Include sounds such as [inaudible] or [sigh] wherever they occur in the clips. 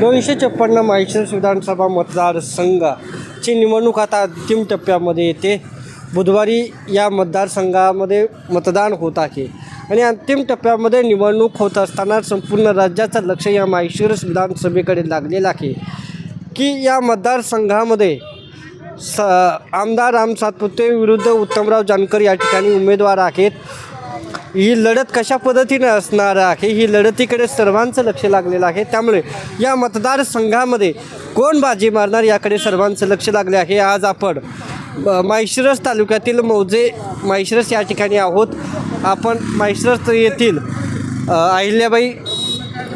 दोनशे छप्पन्न माहेश्वर विधानसभा मतदारसंघाची निवडणूक आता अंतिम टप्प्यामध्ये येते. बुधवारी या मतदारसंघामध्ये मतदान होत आहे. आणि अंतिम टप्प्यामध्ये निवडणूक होत असताना संपूर्ण राज्याचं लक्ष या माहेश्वर विधानसभेकडे लागलेलं आहे. की या मतदारसंघामध्ये स आमदार राम सातपुते विरुद्ध उत्तमराव जानकर या ठिकाणी उमेदवार आहेत. ही लढत कशा पद्धतीने असणार आहे? ही लढतीकडे सर्वांचं लक्ष लागलेलं आहे. त्यामुळे या मतदारसंघामध्ये कोण बाजी मारणार याकडे सर्वांचं लक्ष लागले आहे. आज आपण माळशिरस तालुक्यातील मौजे माळशिरस या ठिकाणी आहोत. आपण माळशिरस येथील अहिल्याबाई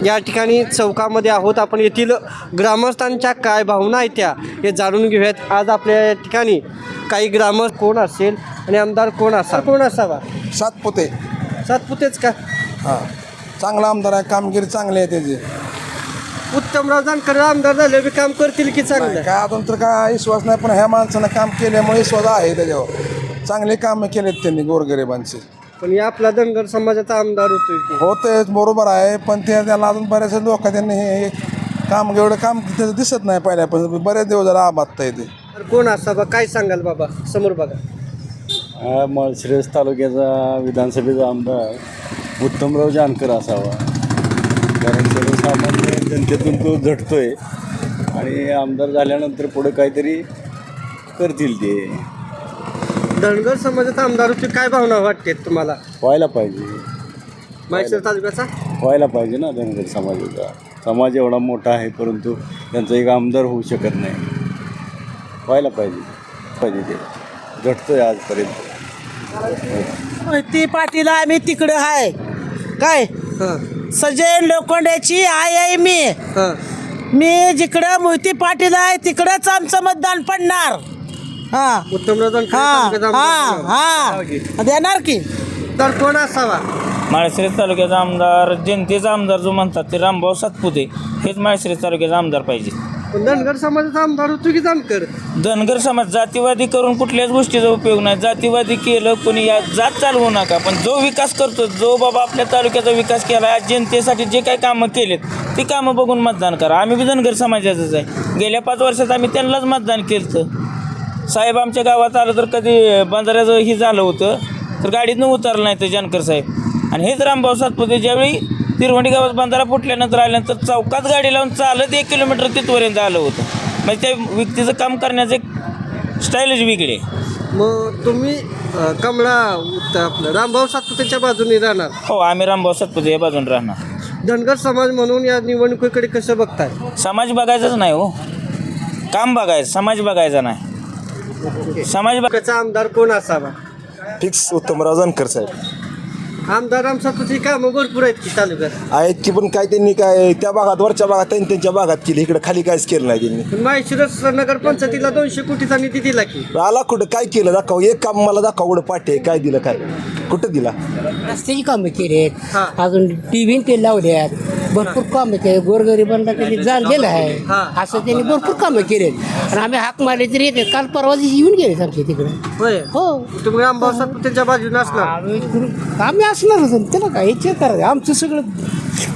या ठिकाणी चौकामध्ये आहोत. आपण येथील ग्रामस्थांच्या काय भावना आहेत त्या हे जाणून घेऊयात. आज आपल्या या ठिकाणी काही ग्रामस्थ कोण असेल आणि आमदार कोण असा कोण असावा? सातपुते. सातपुतेच का? हां. चांगला आमदार आहे कामगिरी चांगली आहे त्याची. उत्तमराव जानकर आमदार झाले बी काम करतील की चांगलं? काय अजून तर काय विश्वास नाही पण ह्या माणसानं काम केल्यामुळे विश्वास आहे त्याच्यावर. चांगले कामं केलेत त्यांनी गोरगरिबांचे. पण या आपला धनगर समाजाचा आमदार होतोय की. होते बरोबर आहे पण ते त्याला अजून बऱ्याच लोक त्यांनी हे काम एवढं काम त्याचं दिसत नाही पहिल्यापासून. बरेच दिवस जरा आबादता येते. तर कोण असावा काय सांगाल बाबा समोर बघा. हा माळशिरस तालुक्याचा विधानसभेचा आमदार उत्तमराव जानकर असावा. कारण सर्वसामान्य जनतेतून तो झटतोय. आणि आमदार झाल्यानंतर पुढे काहीतरी करतील ते. धनगर समाजाचा आमदार होती काय भावना वाटते तुम्हाला? व्हायला पाहिजे. माहेश्वर तालुक्याचा? व्हायला पाहिजे ना धनगर समाजाचा. समाज एवढा मोठा आहे परंतु त्यांचा एक आमदार होऊ शकत नाही. व्हायला पाहिजे. पाहिजे ते. झटतोय आजपर्यंत. ती पाटील आम्ही तिकडं आहे काय? हां. सजय लोखंड्याची आई आहे मी. मी जिकडं मोहिती पाटील आहे तिकडंच आमचं मतदान पडणार. हा. उत्तमराव हा देणार की? तर कोण असावा? माळशिरस तालुक्याचा आमदार जनतेचा आमदार जो म्हणतात ते रामभाऊ सातपुते हेच माळशिरस तालुक्याचा आमदार पाहिजे. पण धनगर समाजाचा आमदार होतो की जानकर धनगर समाज जातीवादी करून कुठल्याच गोष्टीचा उपयोग नाही. जातीवादी केलं कोणी या जात चालवू नका. पण जो विकास करतो जो बाबा आपल्या तालुक्याचा विकास केला आज जनतेसाठी जे काही कामं केलेत ती कामं बघून मतदान करा. आम्ही बी धनगर समाजाचंच आहे. गेल्या पाच वर्षात आम्ही त्यांनाच मतदान केलं साहेब आमच्या गावात आलं तर कधी बंधाऱ्याचं ही झालं होतं तर गाडीतनं उतरलं नाही तर जानकर साहेब. आणि हेच रामभाऊ सातपुते ज्यावेळी तिरवंडी गावात बंधारा फुटल्यानंतर आल्यानंतर चौकात गाडी लावून चालत एक किलोमीटर तिथपर्यंत आलं होतं. म्हणजे त्या व्यक्तीचं काम करण्याचं एक स्टाईलच वेगळी आहे. मग तुम्ही अ, कमळा उत- आपलं रामभाऊ सातपुतेच्या बाजूने राहणार. हो आम्ही रामभाऊ सातपुते या बाजून राहणार. धनगर समाज म्हणून या निवडणुकीकडे कसं बघताय? समाज बघायचाच नाही हो. काम बघायचं समाज बघायचा नाही. समाज बघ त्याचा आमदार कोण असावा? फिक्स उत्तमराव जानकर साहेब. आमदार सातपुते कामं भरपूर आहेत की तालुक्यात. आहेत की पण काय त्यांनी काय त्या भागात वरच्या भागात त्यांनी त्यांच्या भागात केली. इकडे खाली काहीच केलं नाही त्यांनी. पण माहेशिरस नगर पंचायतीला दोनशे कोटीचा निधी दिला की. आला कुठं? काय केलं? दाखव. एक काम मला दाखव. एवढं पाठी आहे. काय दिलं काय? कुठं दिला? रस्त्याची कामं केली हा. आहेत अजून टी व्ही ते लावले आहेत भरपूर कामं केले. गोरगरिबांना त्यांनी जाणलेलं आहे हा. असं त्यांनी भरपूर कामं केली. आणि आम्ही हाक मारले तरी येते. काल परवा दिवशी येऊन गेले आमच्या तिकडे. होय? हो. तुम्ही सातपुतेच्या बाजूने असणार. आम्ही आम्ही असणारच आणि त्याला काय विचार करायचं? आमचं सगळं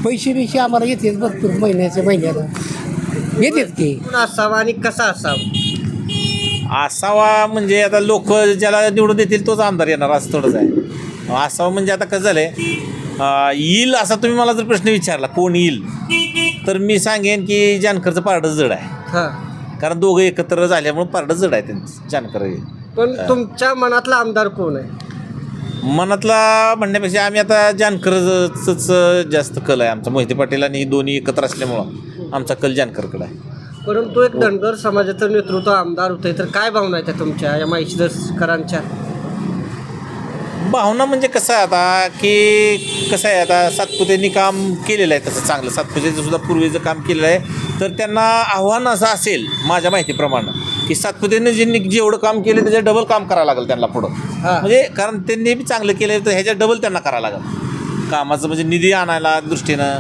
पैसे बिशे आम्हाला येतात भरपूर महिन्याच्या महिन्याला. येतात की. कोण असावा आणि कसा असावा? असावा म्हणजे आता लोक ज्याला निवडून देतील तोच आमदार येणार असं थोडंच आहे. असावा म्हणजे आता कसं झालं आहे येईल असा तुम्ही मला जर प्रश्न विचारला कोण येईल? तर मी सांगेन की जानकरचं पारडं जड आहे. हा. कारण दोघं एकत्र झाल्यामुळे पारडं जड आहे त्यांचं जानकर. पण तुमच्या मनातला आमदार कोण आहे? मनातला म्हणण्यापेक्षा आम्ही आता जानकरच जास्त कल आहे आमचा. मोहिते पाटील आणि दोन्ही एकत्र असल्यामुळं आमचा कल जानकरकडे आहे. परंतु एक धनगर समाजाचं नेतृत्व आमदार होतंय तर काय भावना आहेत त्या तुमच्या या माहिशीदरकरांच्या भावना म्हणजे कसं आहे आता की कसं आहे आता सातपुतेंनी काम केलेलं आहे तसं चांगलं. सातपुतेचं सुद्धा पूर्वीचं काम केलेलं आहे. तर त्यांना आव्हान असं असेल माझ्या माहितीप्रमाणे की सातपुतेने ज्यांनी जेवढं काम केलं त्याच्या डबल काम करावं लागेल त्यांना पुढं. म्हणजे कारण त्यांनी बी चांगलं केलं तर ह्याच्या डबल त्यांना करावं लागेल. कामाचं म्हणजे निधी आणायला दृष्टीनं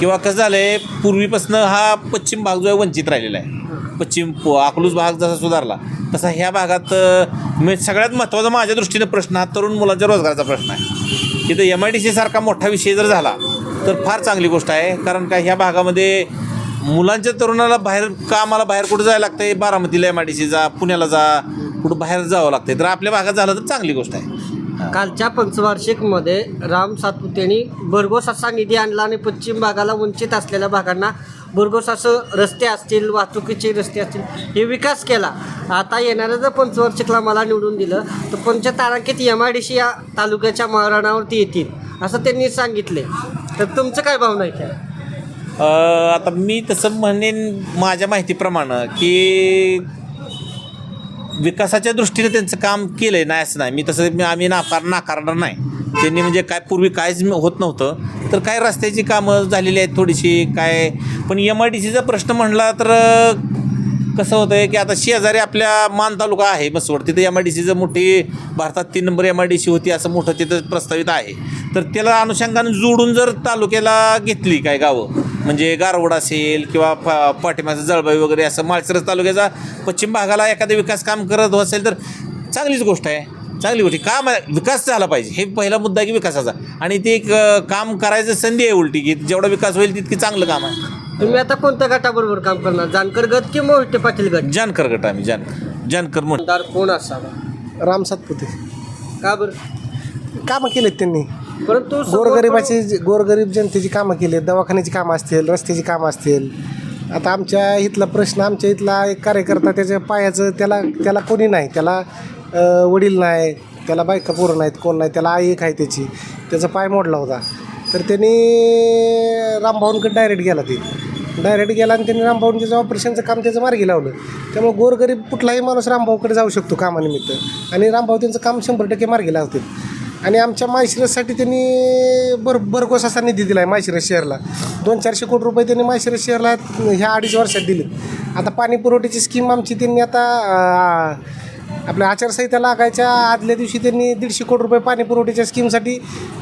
किंवा कसं झालं आहे पूर्वीपासून हा पश्चिम भाग जो आहे वंचित राहिलेला आहे. पश्चिम अकलूज भाग जसा सुधारला तसा ह्या भागात म्हणजे सगळ्यात महत्त्वाचा माझ्या दृष्टीनं प्रश्न हा तरुण मुलांच्या रोजगाराचा प्रश्न आहे. तिथं एम आय डी सी सारखा मोठा विषय जर झाला तर फार चांगली गोष्ट आहे. कारण का ह्या भागामध्ये मुलांच्या तरुणाला बाहेर कामाला बाहेर कुठं जायला लागतंय? बारामतीला एम आय डी सी जा पुण्याला जा कुठं बाहेर जावं लागतंय. तर आपल्या भागात झालं तर चांगली गोष्ट आहे. कालच्या पंचवार्षिकमध्ये राम सातपुतेंनी भरघोस असा निधी आणला आणि पश्चिम भागाला वंचित असलेल्या भागांना भरघोस असं रस्ते असतील वाहतुकीचे रस्ते असतील हे विकास केला. आता येणाऱ्या जर पंचवर्षिकला मला निवडून दिलं तर पंचतारांकित एम आय डी सी या तालुक्याच्या महाराणावरती येतील असं त्यांनी सांगितले. तर तुमचं काय भावना आहे त्या आता मी तसं म्हणेन माझ्या माहितीप्रमाणे की विकासाच्या दृष्टीने त्यांचं काम केलं आहे नाही असं नाही. मी तसं मी आम्ही नाकार नाकारणार नाही. त्यांनी म्हणजे काय पूर्वी कायच होत नव्हतं. तर काय रस्त्याची कामं झालेली आहेत थोडीशी काय? पण एम आय डी सीचा प्रश्न म्हणला तर कसं होतं आहे की आता शेजारी आपल्या मान तालुका आहे बसवड. तिथं एम आय डी सीचं मोठी भारतात तीन number M I D C होती असं मोठं तिथं प्रस्तावित आहे. तर त्याला अनुषंगाने जोडून जर तालुक्याला घेतली काय गावं म्हणजे गारवड असेल किंवा पा पाठिंबाचं जळबाई वगैरे असं माळशिरस तालुक्याचा पश्चिम भागाला एखादं विकास काम करत असेल तर चांगलीच गोष्ट आहे. चांगली गोष्ट. काम आहे, विकास झाला पाहिजे. हे पहिला मुद्दा आहे की विकासाचा. आणि ते एक काम करायचं संधी आहे उलटी की जेवढा विकास होईल तितकी चांगलं काम आहे. तुम्ही आता कोणत्या गटाबरोबर काम करणार? जानकर गट की मोहिते पाटील गट? जानकर गट आम्ही. जानकर जानकर म्हणून कोण असावा? राम सातपुते. का बरं? कामं केलेत त्यांनी. परंतु गोरगरिबाची गोरगरीब जनतेची कामं केली दवाखान्याची कामं असतील रस्त्याची कामं असतील. आता आमच्या इथला प्रश्न आमच्या इथला एक कार्यकर्ता त्याच्या पायाचं त्याला त्याला कोणी नाही त्याला अ, वडील नाही त्याला बायका पोरं नाहीत कोण नाही त्याला आई एक आहे त्याची. त्याचा पाय मोडला होता. तर त्यांनी रामभाऊंकडे डायरेक्ट गेला ते. डायरेक्ट गेला आणि त्यांनी रामभाऊन त्याचं ऑपरेशनचं काम त्याचं मार्गी लावलं. त्यामुळे गोरगरीब कुठलाही माणूस रामभाऊकडे जाऊ शकतो कामानिमित्त. आणि रामभाऊ त्यांचं काम शंभर टक्के मार्गी लावतील. आणि आमच्या माळशिरससाठी त्यांनी भर भरघोस असा निधी दिला आहे माळशिरस शहरला दोन चारशे कोटी रुपये त्यांनी माळशिरस शहरला ह्या अडीच वर्षात दिले. आता पाणी पुरवठ्याची स्कीम आमची त्यांनी आता आपल्या आचारसंहिता लागायच्या आदल्या दिवशी त्यांनी दीडशे कोटी रुपये पाणी पुरवठ्याच्या स्कीमसाठी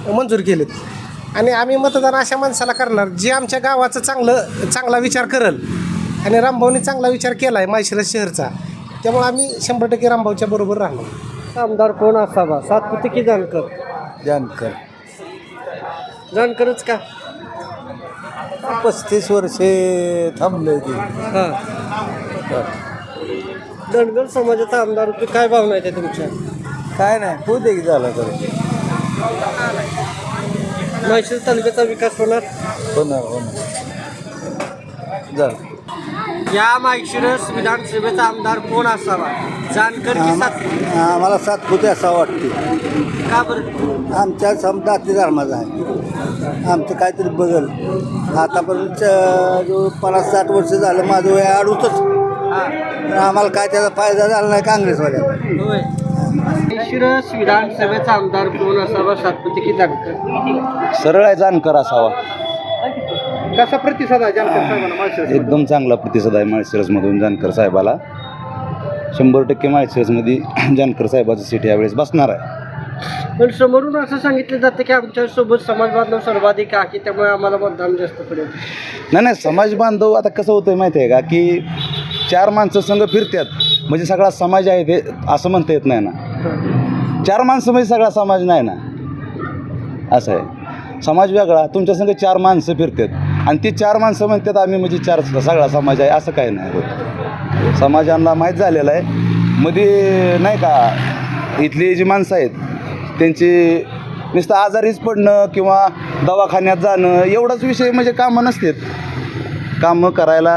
मंजूर केलेत. आणि आम्ही मतदान अशा माणसाला करणार जे आमच्या गावाचं चांगलं चांगला विचार करल. आणि रामभाऊनी चांगला विचार केला आहे माळशिरस शहरचा त्यामुळे आम्ही शंभर टक्के रामभाऊच्या बरोबर राहणार. आमदार कोण असावा? सातपुते की जानकर? जानकर. जानकरच का? पस्तीस वर्षे थांबले ते. हां. धनगर समाजाचा आमदार होतो काय भावना आहे त्या तुमच्या? काय नाही होऊ दे की झालं तर. म्हैसूर तालुक्याचा विकास होणार? होणार होणार. झालं. या माळशिरस विधानसभेचा आमदार कोण असावा? जानकर की सातपुते? आम्हाला सातपुते असा वाटते. का बरं? आमच्या समजाती धर्माचा आहे. आमचं काहीतरी बघल आतापर्यंत जो पन्नास साठ वर्ष झालं माझं वय अडूतच हां. पण आम्हाला काय त्याचा फायदा झाला नाही काँग्रेसवाल्याला होय. विधानसभेचा आमदार कोण असावा? सातपुते की जानकर? सरळ आहे जानकर असावा. कसा प्रतिसाद आहे जानकर साहेबांना माळशिरस एकदम चांगला प्रतिसाद आहे माळशिरसमधून जानकर साहेबाला. शंभर टक्के माळशिरसमध्ये [clears throat] जानकर साहेबाचं सीट यावेळेस बसणार आहे. पण समोरून असं सांगितलं जातं की आमच्यासोबत समाज बांधव सर्वाधिक आहे त्यामुळे आम्हाला मतदान जास्त पडेल. नाही नाही समाज बांधव आता कसं होतं माहिती आहे का की चार माणसं संघ फिरतात म्हणजे सगळा समाज आहे ते असं म्हणता येत नाही ना. चार माणसं म्हणजे सगळा समाज नाही ना. असं आहे. समाज वेगळा तुमच्या संघ चार माणसं फिरतात आणि ती चार माणसं म्हणतात आम्ही म्हणजे चार सगळा समाज आहे. असं काही नाही होत. समाजांना माहीत झालेलं आहे. मध्ये नाही का इथली जी माणसं आहेत त्यांची नुसतं आजारीच पडणं किंवा दवाखान्यात जाणं एवढाच विषय म्हणजे कामं नसतात. कामं करायला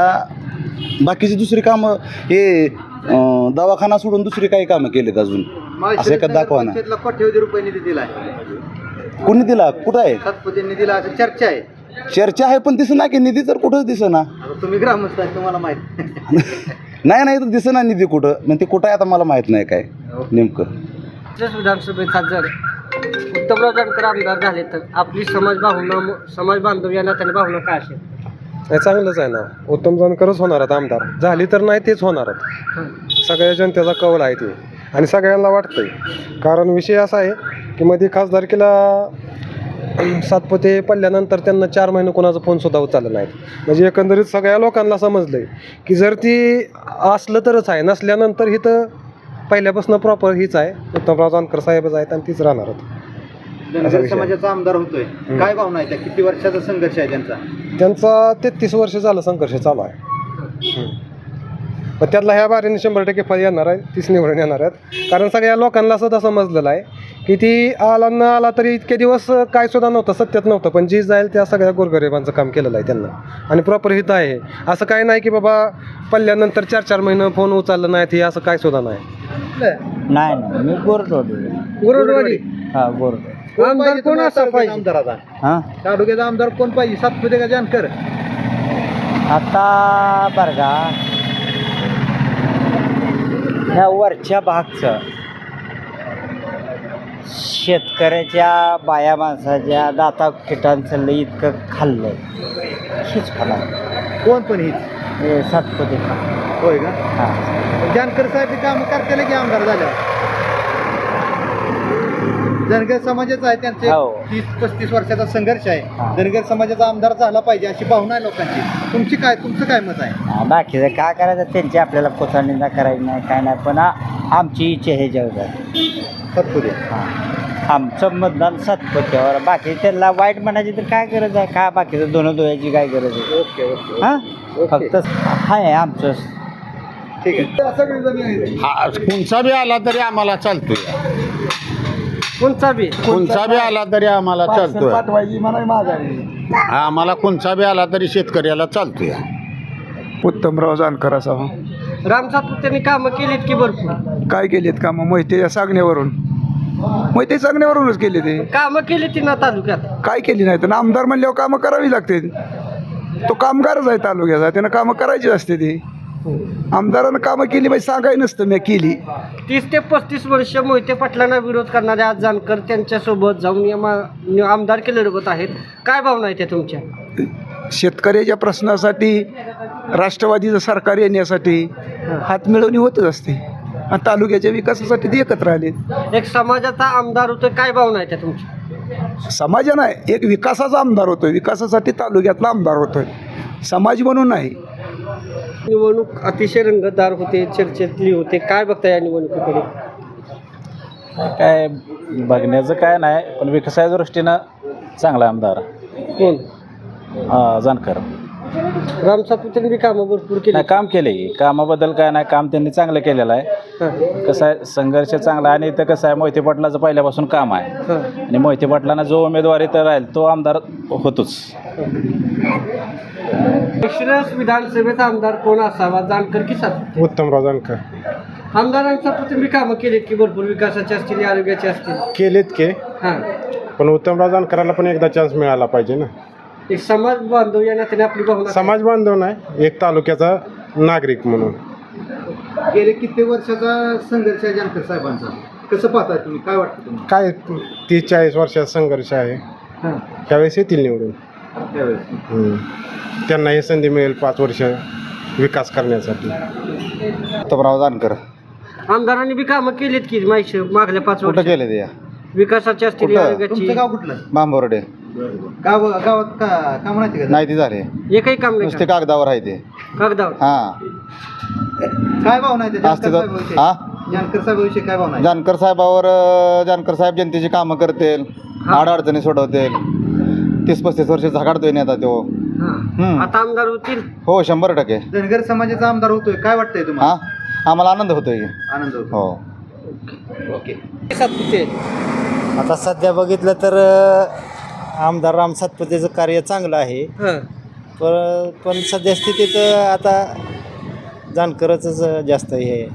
बाकीची दुसरी कामं हे दवाखाना सोडून दुसरी काही कामं केलीत अजून. असं एका दाखवा ना. कोट्यवधी रुपये निधी दिला कुणी दिला? कुठं आहे? दिला असं चर्चा आहे. चर्चा आहे पण दिसना की निधी तर कुठंच दिसेना. आता तुम्ही ग्रामस्थ आहे तुम्हाला माहीत. [laughs] नाही नाही तर दिसेना निधी कुठं. मग ते कुठं आहे आता मला माहीत नाही काय नेमकं. विधानसभेचा जर उत्तमराव जानकर आमदार झाले तर आपली समाज भावना समाज बांधव या नात्याने भावना काय असेल? नाही चांगलंच आहे ना. उत्तम जानकरच होणार आहेत आमदार. झाली तर नाही तेच होणार आहेत. सगळ्या जनतेचा कौल आहे ते. आणि सगळ्यांना वाटतंय. कारण विषय असा आहे की मध्ये खासदारकीला सातपुते पडल्यानंतर त्यांना चार महिने कोणाचा फोन सुद्धा उचलला नाहीत. म्हणजे एकंदरीत सगळ्या लोकांना समजलंय की जर ती असलं तरच आहे नसल्यानंतर ही तर पहिल्यापासून प्रॉपर हीच आहे. उत्तमराव जानकर साहेबच आहेत आणि तीच राहणार विषय आहे. आमदार होतोय. काय भावना आहे त्या? किती वर्षाचा संघर्ष आहे त्यांचा? त्यांचा तेहतीस वर्ष झालं संघर्ष चालू आहे. पण त्यातला ह्या बारीने शंभर टक्के फळ येणार आहे तीच निवडून येणार आहेत. कारण सगळ्या लोकांना सुद्धा समजलेलं आहे की ती आला न आला तरी इतके दिवस काय सुद्धा नव्हतं सत्यात नव्हतं. पण जी जाईल त्या सगळ्या गोरगरिबांचं काम केलेलं आहे त्यांना. आणि प्रॉपर हित आहे. असं काय नाही की बाबा पल्ल्यानंतर चार चार महिने फोन उचललं नाहीत हे असं काय सुद्धा नाही. नाही नाही. मी हा आमदार कोण असा पाहिजे? आमदार आता? हां? तालुक्याचा आमदार कोण पाहिजे? सातपुते का जानकर? आता बरं का. ह्या वरच्या भागचं. शेतकऱ्याच्या बाया माणसाच्या दाता किटांचं इतकं खाल्लंय. हीच फला कोण पण ही हे सातपदी होय का? हां. जानकर साहेब काम करतील की आमदार झाल्यावर? धनगर समाजाचा आहे त्यांचे हो. तीस पस्तीस वर्षाचा संघर्ष आहे. धनगर समाजाचा आमदार झाला पाहिजे अशी भावना आहे लोकांची. तुमची काय तुमचं काय मत आहे? बाकीचं काय करायचं? त्यांची आपल्याला पोचानिंदा करायची नाही काय नाही. पण आमची इच्छा हे जेवढं सातपुते हां. आमचं मतदान सातपत्यावर बाकी त्याला वाईट म्हणायची तर काय गरज आहे? काय बाकीचं दोन धुवायची काय गरज आहे? ओके ओके हां? फक्त हाय आमचं. ठीक आहे. सगळेजण आहे. हा कोणचा बी आला तरी आम्हाला चालतोय. कोणचा बी? कोणचा बी आला तरी आम्हाला चालतोय. पाठवायची मला माघारी. आम्हाला कोणचा बी आला तरी शेतकऱ्याला चालतोय. उत्तमराव जानकर असावा राम सातपुतेने कामं केलीत की भरपूर. काय केलेत कामं? मोहिते सांगण्यावरून. मोहिते सांगण्यावरूनच केले ते. कामं केली ती ना तालुक्यात. काय केली नाही? तर आमदार म्हणल्यावर कामं करावी लागते. तो कामगारच आहे तालुक्याचा त्यानं कामं करायची असते ती. आमदारानं कामं केली म्हणजे सांगाय नसतं मी केली. तीस ते पस्तीस वर्ष मोहिते पाटलांना विरोध करणारे आज जानकर त्यांच्यासोबत जाऊन आमदार केले आहेत. काय भावना आहेत त्या तुमच्या? शेतकऱ्याच्या प्रश्नासाठी राष्ट्रवादीचं सरकार येण्यासाठी हात मिळवणी होतच असते. आणि तालुक्याच्या विकासासाठी ते एकत्र आले एक समाजाचा आमदार होतो काय भावना आहे त्या तुमच्या? समाज नाही एक विकासाचा आमदार होतोय. विकासासाठी तालुक्यातला आमदार होतोय. समाज म्हणून नाही. निवडणूक अतिशय रंगतदार होते चर्चेतली होते. काय बघता या निवडणुकीकडे? काय बघण्याचं काय नाही पण विकासाच्या दृष्टीनं चांगला आमदार. कोण? हा, जानकर. राम सातपुतेने बी कामं भरपूर केली. नाही काम केले. कामाबद्दल काय नाही काम त्यांनी चांगलं केलेलं आहे. कसं आहे संघर्ष चांगला आहे आणि इथं कसं आहे मोहिते पाटलाचं पहिल्यापासून काम आहे. हां. आणि मोहिते पाटलांना जो उमेदवारी तर राहील तो आमदार होतोच. शिरस विधानसभेचा आमदार कोण असावा जानकर की सातपुते? उत्तमराव जानकर. आमदारांचा तुम्ही कामं केलीत की भरपूर विकासाचे असतील आरोग्याचे असतील. केलेत के. हां. पण उत्तमराव जानकरांना पण एकदा चान्स मिळाला पाहिजे ना. एक समाज बांधव या नात्याने आपली भावना समाज बांधव नाही एक तालुक्याचा नागरिक म्हणून. गेले किती वर्षाचा संघर्ष आहे जानकर साहेबांचा? कसं पाहताय तुम्ही? काय वाटतं तुम्हाला? काय तीस चाळीस वर्षाचा संघर्ष आहे. हां. त्यावेळेस येतील निवडून. त्यावेळेस हम्म. त्यांना ही संधी मिळेल पाच वर्ष विकास करण्यासाठी. उत्तमराव जानकर. आमदारांनी बी कामं केलीत की माहिती मागल्या पाच कुठं वर्ष केले ते विकासाची असतील कुठं? आरोग्याची तुमचं गाव कुठलं? बांबोर्डे. गाव गावात का का म्हणायचे का? नाही ते झाले. एकही काम नाही नुसते कागदावर आहे ते? कागदावर? हां. काय त्या असते जानकर तर साहेबाविषयी? हां? जानकर साहेबाविषयी काय भावना आहे जानकर साहेबावर अं, जानकर साहेब जनतेची कामं करतील अडचणी सोडवतील. तीस पस्तीस वर्ष झगाडतोय नेता तो हां. आता आमदार होतील? हो शंभर टक्के. धनगर समाजाचा आमदार होतोय. काय वाटतंय तुम्हाला? हां? आम्हाला आनंद होतोय. आनंद होतो हो. ओके. आता सध्या बघितलं तर अ, आमदार राम सातपुतेचं कार्य चांगलं आहे. हां. पर पण सध्या स्थितीत आता जानकरच जास्त हे आहे.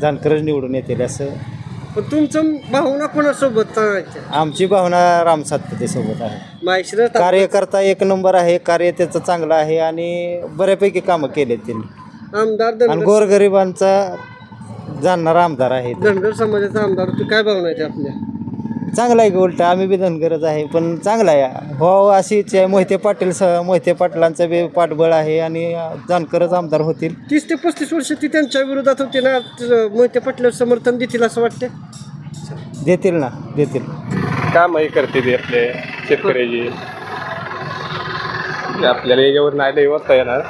जानकरच निवडून येतील असं. पण तुमचं भावना कोणासोबत आमची भावना राम सातपुते सोबत आहे कार्यकर्ता एक नंबर आहे कार्य त्याचं चांगलं आहे आणि बऱ्यापैकी कामं केलेत त्यांनी. आमदार आणि गोरगरिबांचा जाणणारा आमदार आहे. धनगर समाजाचा आमदार काय भावना आहे आपल्या चांगला आहे की उलट? आम्ही बी धनगरच आहे पण चांगला आहे. हो अशी इच्छा आहे. मोहिते पाटील स मोहिते पाटलांचं बी पाठबळ आहे आणि जानकरच आमदार होतील. तीस ते पस्तीस वर्ष ती त्यांच्या विरोधात होते ना त- मोहिते पाटला समर्थन देतील असं वाटतं देतील ना देतील. कामही करते ते आपले शेतकऱ्याची. आपल्याला याच्यावर नाही लई वाचता येणार.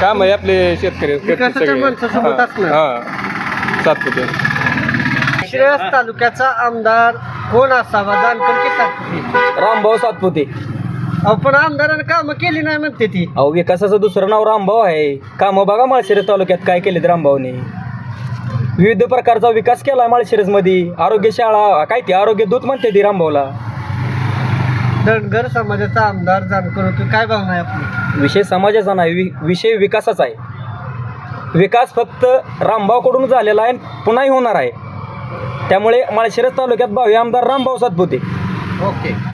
काम आहे आपले शेतकरी विकासाच्या माणसासोबत असणार. हां. सातपुते. श्रेयस तालुक्याचा आमदार कोण असावा? जानकर की सातपुते. रामभाऊ सातपुते. अहो पण आमदारानं कामं केली नाही म्हणते ती. अहो विकासाचं दुसरं नाव रामभाऊ आहे. कामं बघा माळशिरस तालुक्यात काय केलेत रामभाऊने. विविध प्रकारचा विकास केला माळशिरसमध्ये. आरोग्य शाळा काय ती आरोग्य दूत म्हणते ती रामभाऊला. धनगर समाजाचा आमदार जानकर होतो. काय भावना आहे आपली? विषय समाजाचा नाही वि विषय विकासाचा आहे. विकास फक्त रामभाऊकडून झालेला आहे पुन्हाही होणार आहे. त्यामुळे माळशिरस तालुक्यात भावी आमदार रामभाऊ सातपुते. ओके.